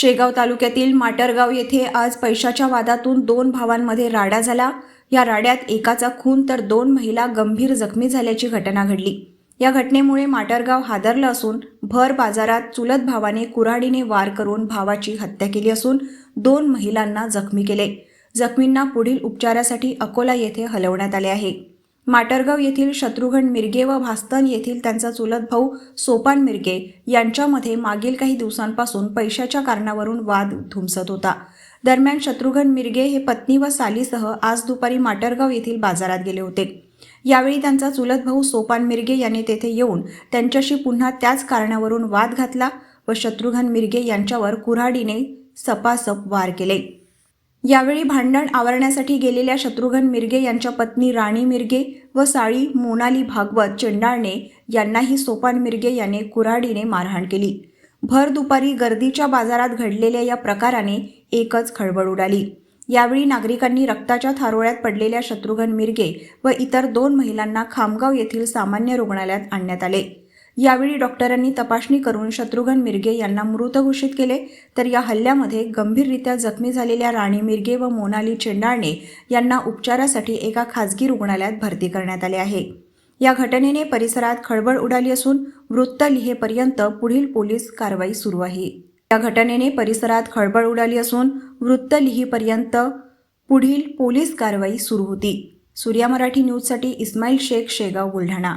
शेगाव तालुक्यातील माटरगाव येथे आज पैशाच्या वादातून दोन भावांमध्ये राडा झाला. या राड्यात एकाचा खून तर दोन महिला गंभीर जखमी झाल्याची घटना घडली. या घटनेमुळे माटरगाव हादरलं असून भर बाजारात चुलत भावाने कुऱ्हाडीने वार करून भावाची हत्या केली असून दोन महिलांना जखमी केले. जखमींना पुढील उपचारासाठी अकोला येथे हलवण्यात आले आहे. माटरगाव येथील शत्रुघ्न मिरगे व भास्तन येथील त्यांचा चुलत भाऊ सोपान मिरगे यांच्यामध्ये मागील काही दिवसांपासून पैशाच्या कारणावरून वाद धुमसत होता. दरम्यान शत्रुघ्न मिरगे हे पत्नी व सालीसह आज दुपारी माटरगाव येथील बाजारात गेले होते. यावेळी त्यांचा चुलत भाऊ सोपान मिरगे यांनी तेथे येऊन त्यांच्याशी पुन्हा त्याच कारणावरून वाद घातला व शत्रुघ्न मिरगे यांच्यावर कुऱ्हाडीने सपासप वार केले. यावेळी भांडण आवरण्यासाठी गेलेल्या शत्रुघ्न मिरगे यांच्या पत्नी राणी मिरगे व साळी मोनाली भागवत चेंडाळणे यांनाही सोपान मिरगे याने कुऱ्हाडीने मारहाण केली. भर दुपारी गर्दीच्या बाजारात घडलेल्या या प्रकाराने एकच खळबळ उडाली. यावेळी नागरिकांनी रक्ताच्या थारोळ्यात पडलेल्या शत्रुघ्न मिरगे व इतर दोन महिलांना खामगाव येथील सामान्य रुग्णालयात आणण्यात आले. यावेळी डॉक्टरांनी तपासणी करून शत्रुघ्न मिरगे यांना मृत घोषित केले. तर या हल्ल्यामध्ये गंभीररित्या जखमी झालेल्या राणी मिरगे व मोनाली चेंडाळणे यांना उपचारासाठी एका खासगी रुग्णालयात भरती करण्यात आले आहे. या घटनेने परिसरात खळबळ उडाली असून वृत्त लिहेपर्यंत पुढील पोलीस कारवाई सुरू आहे. या घटनेने परिसरात खळबळ उडाली असून वृत्त लिहीपर्यंत पुढील पोलीस कारवाई सुरू होती. सूर्या मराठी न्यूजसाठी इस्माईल शेख शेगाव बुलढाणा.